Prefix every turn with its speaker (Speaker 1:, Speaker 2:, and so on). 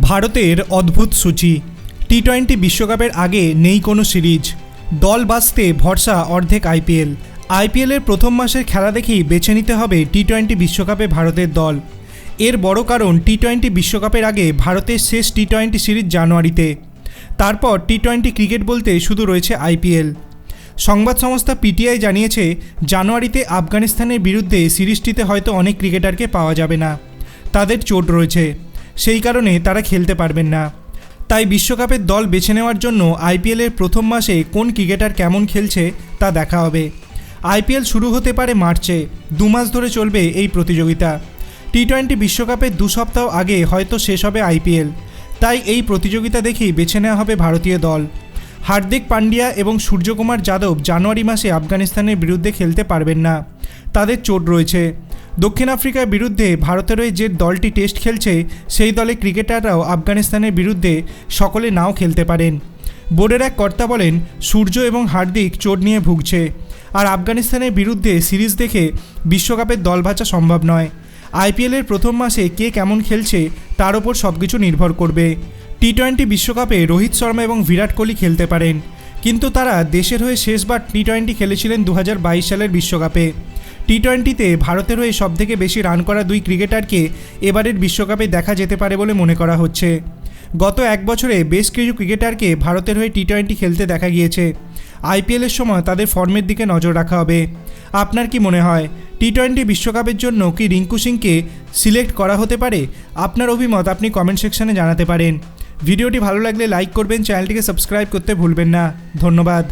Speaker 1: ভারতের অদ্ভুত সূচি। টি টোয়েন্টি বিশ্বকাপের আগে নেই কোনো সিরিজ। দল বাঁচতে ভরসা অর্ধেক আইপিএল আইপিএলের প্রথম মাসের খেলা দেখেই বেছে নিতে হবে টি টোয়েন্টি বিশ্বকাপে ভারতের দল। এর বড় কারণ টি টোয়েন্টি বিশ্বকাপের আগে ভারতের শেষ টি টোয়েন্টি সিরিজ জানুয়ারিতে। তারপর টি টোয়েন্টি ক্রিকেট বলতে শুধু রয়েছে আইপিএল সংবাদ সংস্থা পিটিআই জানিয়েছে, জানুয়ারিতে আফগানিস্তানের বিরুদ্ধে সিরিজটিতে হয়তো অনেক ক্রিকেটারকে পাওয়া যাবে না। তাদের চোট রয়েছে। সেই কারণে তারা খেলতে পারবেন না। তাই বিশ্বকাপের দল বেছে নেওয়ার জন্য আইপিএলের প্রথম মাসে কোন ক্রিকেটার কেমন খেলছে তা দেখা হবে। আইপিএল শুরু হতে পারে মার্চে, দু মাস ধরে চলবে এই প্রতিযোগিতা। টি টোয়েন্টি বিশ্বকাপের দু সপ্তাহ আগে হয়তো শেষ হবে আইপিএল, তাই এই প্রতিযোগিতা দেখেই বেছে নেওয়া হবে ভারতীয় দল। হার্দিক পান্ডিয়া এবং সূর্যকুমার যাদব জানুয়ারি মাসে আফগানিস্তানের বিরুদ্ধে খেলতে পারবেন না। তাদের চোট রয়েছে। দক্ষিণ আফ্রিকার বিরুদ্ধে ভারতের হয়ে যে দলটি টেস্ট খেলছে, সেই দলে ক্রিকেটাররাও আফগানিস্তানের বিরুদ্ধে সকলে নাও খেলতে পারেন। বোর্ডের এক কর্তা বলেন, সূর্য এবং হার্দিক চোট নিয়ে ভুগছে। আর আফগানিস্তানের বিরুদ্ধে সিরিজ দেখে বিশ্বকাপের দল ভাঁচা সম্ভব নয়। আইপিএলের প্রথম মাসে কে কেমন খেলছে, তার ওপর সব কিছু নির্ভর করবে। টি টোয়েন্টি বিশ্বকাপে রোহিত শর্মা এবং বিরাট কোহলি খেলতে পারেন। কিন্তু তারা দেশের হয়ে শেষবার টি টোয়েন্টি খেলেছিলেন দু হাজার বাইশ সালের বিশ্বকাপে। টি টোয়েন্টিতে ভারতের হয়ে সবথেকে বেশি রান করা দুই ক্রিকেটারকে এবারের বিশ্বকাপে দেখা যেতে পারে বলে মনে করা হচ্ছে। গত এক বছরে বেশ কিছু ক্রিকেটারকে ভারতের হয়ে টি টোয়েন্টি খেলতে দেখা গিয়েছে। আইপিএলের সময় তাদের ফর্মের দিকে নজর রাখা হবে। আপনার কি মনে হয় টি টোয়েন্টি বিশ্বকাপের জন্য কি রিঙ্কু সিংকে সিলেক্ট করা হতে পারে? আপনার অভিমত আপনি কমেন্ট সেকশনে জানাতে পারেন। ভিডিওটি ভালো লাগলে লাইক করবেন, চ্যানেলটিকে সাবস্ক্রাইব করতে ভুলবেন না। ধন্যবাদ।